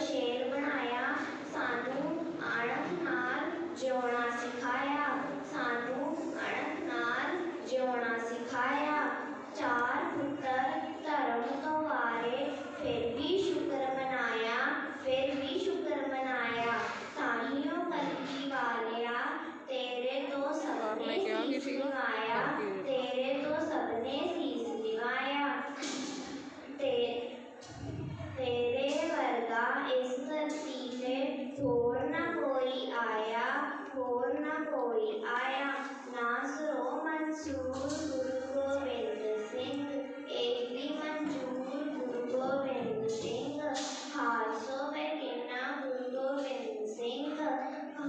noche. Holi आया नाच रो मंसूर गुरु गोविंद सिंह एवी मंजूर गुरु गोविंद सिंह हार सो वे किन्ना गुरु गोविंद सिंह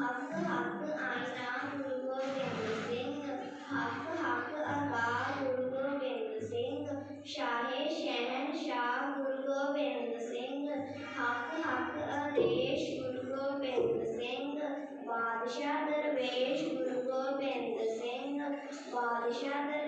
हक हक आईना गुरु गोविंद सिंह हक हक अबा गुरु गोविंद सिंह शाहे शहन शाह गुरु गोविंद सिंह हक हक अरेश गुरु गोविंद सिंह बादशाह Krishna